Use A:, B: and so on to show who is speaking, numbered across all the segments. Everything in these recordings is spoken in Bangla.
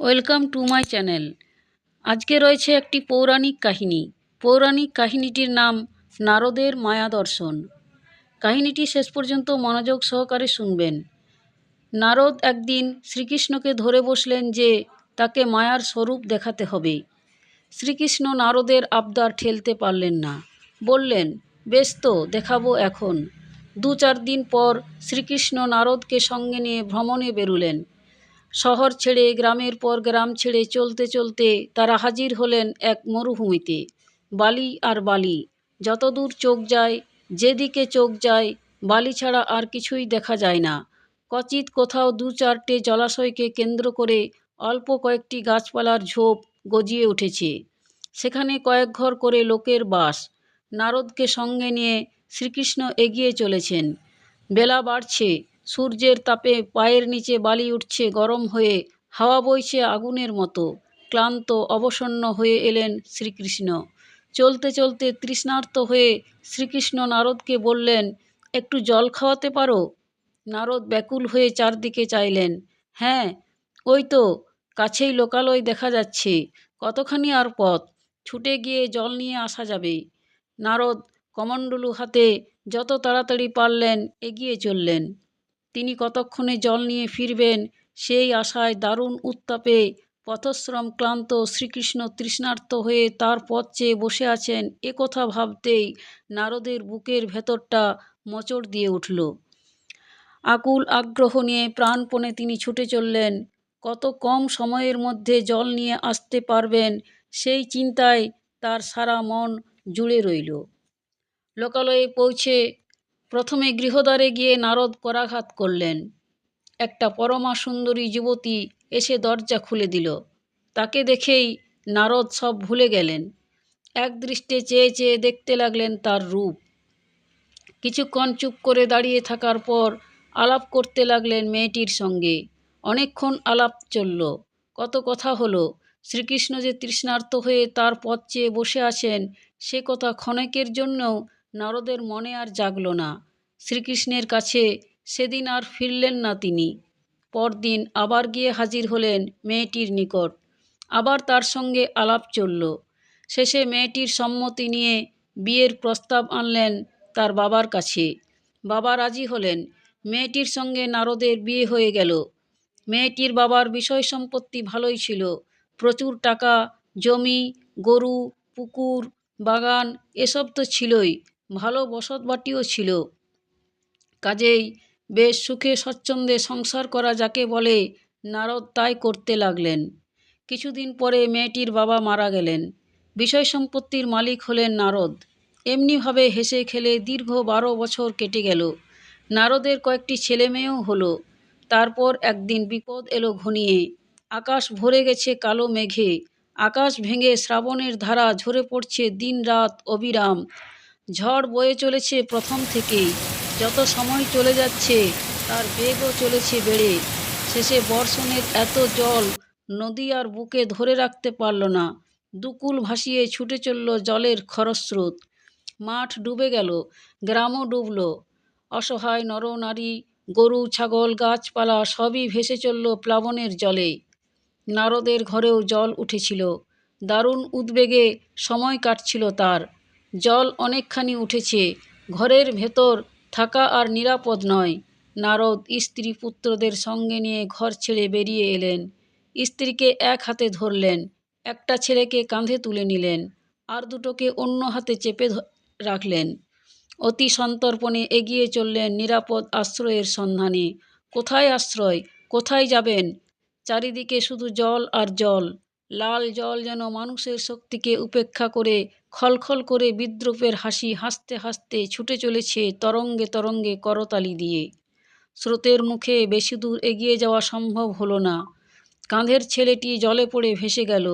A: Welcome to my channel. আজকে রয়েছে একটি পৌরাণিক কাহিনী। পৌরাণিক কাহিনীটির নাম নারদের মায়া দর্শন। কাহিনীটি শেষ পর্যন্ত মনোযোগ সহকারে শুনবেন। নারদ একদিন শ্রীকৃষ্ণকে ধরে বসলেন যে তাকে মায়ার স্বরূপ দেখাতে হবে। শ্রীকৃষ্ণ নারদের আবদার ঠেলতে পারলেন না। বললেন, বেশ তো, দেখাবো এখন। দু চার দিন পর শ্রীকৃষ্ণ নারদকে সঙ্গে নিয়ে ভ্রমণে বেরুলেন। শহর ছেড়ে, গ্রামের পর গ্রাম ছেড়ে চলতে চলতে তারা হাজির হলেন এক মরুভূমিতে। বালি আর বালি, যতদূর চোখ যায়, যেদিকে চোখ যায়, বালি ছাড়া আর কিছুই দেখা যায় না। কচিত কোথাও দু চারটে জলাশয়কে কেন্দ্র করে অল্প কয়েকটি গাছপালার ঝোপ গজিয়ে উঠেছে। সেখানে কয়েক ঘর করে লোকের বাস। নারদকে সঙ্গে নিয়ে শ্রীকৃষ্ণ এগিয়ে চলেছেন। বেলা বাড়ছে। সূর্যের তাপে পায়ের নিচে বালি উঠছে গরম হয়ে, হাওয়া বইছে আগুনের মতো। ক্লান্ত, অবসন্ন হয়ে এলেন শ্রীকৃষ্ণ। চলতে চলতে তৃষ্ণার্ত হয়ে শ্রীকৃষ্ণ নারদকে বললেন, একটু জল খাওয়াতে পারো? নারদ ব্যাকুল হয়ে চারদিকে চাইলেন হ্যাঁ ওই তো, কাছেই লোকালয় দেখা যাচ্ছে, কতখানি আর পথ? ছুটে গিয়ে জল নিয়ে আসা যাবে। নারদ কমণ্ডলু হাতে যত তাড়াতাড়ি পারলেন এগিয়ে চললেন। তিনি কতক্ষণে জল নিয়ে ফিরবেন, সেই আশায় দারুণ উত্তাপে পথশ্রম ক্লান্ত শ্রীকৃষ্ণ তৃষ্ণার্ত হয়ে তার পথ চেয়ে বসে আছেন। এ কথা ভাবতেই নারদের বুকের ভেতরটা মোচড় দিয়ে উঠল। আকুল আগ্রহ নিয়ে প্রাণপণে তিনি ছুটে চললেন। কত কম সময়ের মধ্যে জল নিয়ে আসতে পারবেন, সেই চিন্তায় তার সারা মন জুড়ে রইল। লোকালয়ে পৌঁছে প্রথমে গৃহদ্বারে গিয়ে নারদ করাঘাত করলেন। একটা পরমা সুন্দরী যুবতী এসে দরজা খুলে দিল। তাকে দেখেই নারদ সব ভুলে গেলেন। এক দৃষ্টে চেয়ে চেয়ে দেখতে লাগলেন তার রূপ। কিছুক্ষণ চুপ করে দাঁড়িয়ে থাকার পর আলাপ করতে লাগলেন মেয়েটির সঙ্গে। অনেকক্ষণ আলাপ চলল। কত কথা হলো। শ্রীকৃষ্ণ যে তৃষ্ণার্ত হয়ে তার পথ চেয়ে বসে আছেন, সে কথা ক্ষণেকের জন্যও নারদের মনে আর জাগল না। শ্রীকৃষ্ণের কাছে সেদিন আর ফিরলেন না তিনি। পরদিন আবার গিয়ে হাজির হলেন মেয়েটির নিকট। আবার তার সঙ্গে আলাপ চলল। শেষে মেয়েটির সম্মতি নিয়ে বিয়ের প্রস্তাব আনলেন তার বাবার কাছে। বাবা রাজি হলেন। মেয়েটির সঙ্গে নারদের বিয়ে হয়ে গেল। মেয়েটির বাবার বিষয় সম্পত্তি ভালোই ছিল। প্রচুর টাকা, জমি, গরু, পুকুর, বাগান এসব তো ছিলই। ভালো বসতবাটিও ছিল। কাজেই বেশ সুখে স্বচ্ছন্দে সংসার করা যাকে বলে নারদ তাই করতে লাগলেন। কিছুদিন পরে মেয়েটির বাবা মারা গেলেন। বিষয় সম্পত্তির মালিক হলেন নারদ। এমনিভাবে হেসে খেলে দীর্ঘ বারো বছর কেটে গেল। নারদের কয়েকটি ছেলে মেয়েও হলো। তারপর একদিন বিপদ এলো ঘনিয়ে। আকাশ ভরে গেছে কালো মেঘে। আকাশ ভেঙে শ্রাবণের ধারা ঝরে পড়ছে দিন রাত অবিরাম। ঝড় বয়ে চলেছে প্রথম থেকেই। যত সময় চলে যাচ্ছে, তার বেগও চলেছে বেড়ে। শেষে বর্ষণের এত জল নদী আর বুকে ধরে রাখতে পারল না। দুকুল ভাসিয়ে ছুটে চলল জলের খরস্রোত। মাঠ ডুবে গেল, গ্রামও ডুবল। অসহায় নরনারী, গরু, ছাগল, গাছপালা সবই ভেসে চলল প্লাবনের জলে। নারদের ঘরেও জল উঠেছিল। দারুণ উদ্বেগে সময় কাটছিল তার। জল অনেকখানি উঠেছে, ঘরের ভেতর থাকা আর নিরাপদ নয়। নারদ স্ত্রী পুত্রদের সঙ্গে নিয়ে ঘর ছেড়ে বেরিয়ে এলেন। স্ত্রীকে এক হাতে ধরলেন, একটা ছেলেকে কাঁধে তুলে নিলেন, আর দুটোকে অন্য হাতে চেপে রাখলেন। অতি সন্তর্পণে এগিয়ে চললেন নিরাপদ আশ্রয়ের সন্ধানে। কোথায় আশ্রয়? কোথায় যাবেন? চারিদিকে শুধু জল আর জল। লাল জল যেন মানুষের শক্তিকে উপেক্ষা করে খলখল করে বিদ্রুপের হাসি হাসতে হাসতে ছুটে চলেছে তরঙ্গে তরঙ্গে করতালি দিয়ে। স্রোতের মুখে বেশি দূর এগিয়ে যাওয়া সম্ভব হলো না। কাঁধের ছেলেটি জলে পড়ে ভেসে গেল।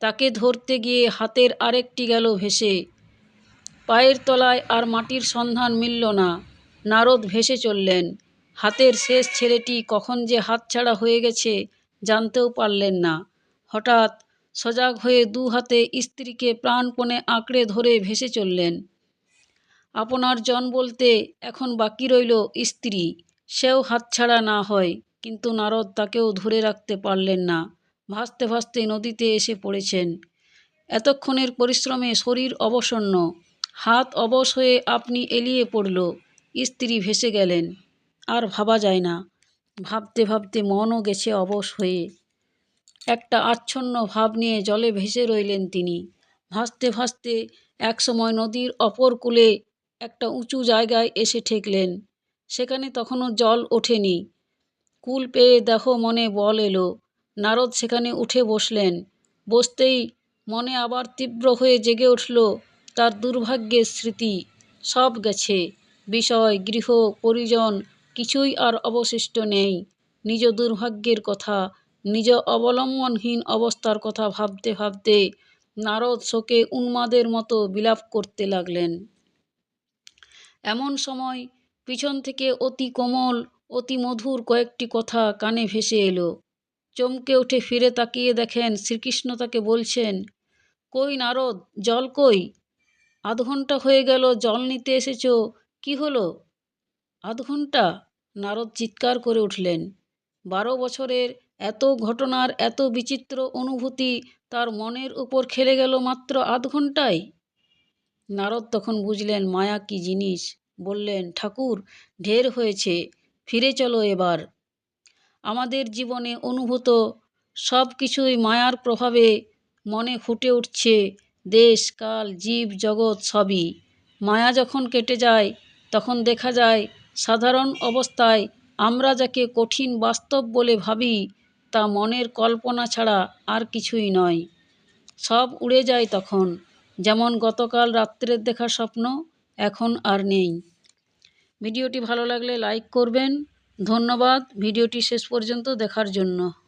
A: তাকে ধরতে গিয়ে হাতের আরেকটি গেল ভেসে। পায়ের তলায় আর মাটির সন্ধান মিলল না। নারদ ভেসে চললেন। হাতের শেষ ছেলেটি কখন যে হাতছাড়া হয়ে গেছে জানতেও পারলেন না। হঠাৎ সজাগ হয়ে দু হাতে স্ত্রীকে প্রাণপণে আঁকড়ে ধরে ভেসে চললেন। আপনার জন বলতে এখন বাকি রইল স্ত্রী, সেও হাতছাড়া না হয়, কিন্তু নারদ তাকেও ধরে রাখতে পারলেন না। ভাসতে ভাসতে নদীতে এসে পড়েছেন। এতক্ষণের পরিশ্রমে শরীর অবসন্ন। হাত অবশ হয়ে আপনি এলিয়ে পড়ল। স্ত্রী ভেসে গেলেন। আর ভাবা যায় না। ভাবতে ভাবতে মনও গেছে অবশ হয়ে। একটা আচ্ছন্ন ভাব নিয়ে জলে ভেসে রইলেন তিনি। ভাসতে ভাসতে একসময় নদীর অপর কূলে একটা উঁচু জায়গায় এসে ঠেকলেন। সেখানে তখনও জল ওঠেনি। কুল পেয়ে দেখো মনে বল এলো। নারদ সেখানে উঠে বসলেন। বসতেই মনে আবার তীব্র হয়ে জেগে উঠল তার দুর্ভাগ্যের স্মৃতি। সব গেছে। বিষয়, গৃহ, পরিজন, কিছুই আর অবশিষ্ট নেই। নিজ দুর্ভাগ্যের কথা নিজ অবলম্বনহীন অবস্থার কথা ভাবতে ভাবতে নারদ শোকে উন্মাদের মতো বিলাপ করতে লাগলেন। এমন সময় পিছন থেকে অতি কোমল, অতি মধুর কয়েকটি কথা কানে ভেসে এলো। চমকে উঠে ফিরে তাকিয়ে দেখেন শ্রীকৃষ্ণ তাকে বলছেন, কই নারদ, জল কই? আধ ঘণ্টা হয়ে গেল, জল নিতে এসেছ, কি হলো? আধ ঘণ্টা নারদ চিৎকার করে উঠলেন। বারো বছরের এত ঘটনার এত বিচিত্র অনুভূতি তার মনের উপর খেলে গেল মাত্র আধ ঘন্টায় নারদ তখন বুঝলেন, মায়া কি জিনিস? বললেন, ঠাকুর, ঢের হয়েছে, ফিরে চলো এবার। আমাদের জীবনে অনুভূত সব কিছুই মায়ার প্রভাবে মনে ফুটে উঠছে। দেশ, কাল, জীব, জগৎ সবই। মায়া যখন কেটে যায়, তখন দেখা যায়, সাধারণ অবস্থায় আমরা যাকে কঠিন বাস্তব বলে ভাবি তা মনের কল্পনা ছাড়া আর কিছুই নয়। সব উড়ে যায় তখন, যেমন গতকাল রাত্রের দেখা স্বপ্ন, এখন আর নেই। ভিডিওটি ভালো লাগলে লাইক করবেন। ধন্যবাদ। ভিডিওটি শেষ পর্যন্ত দেখার জন্য।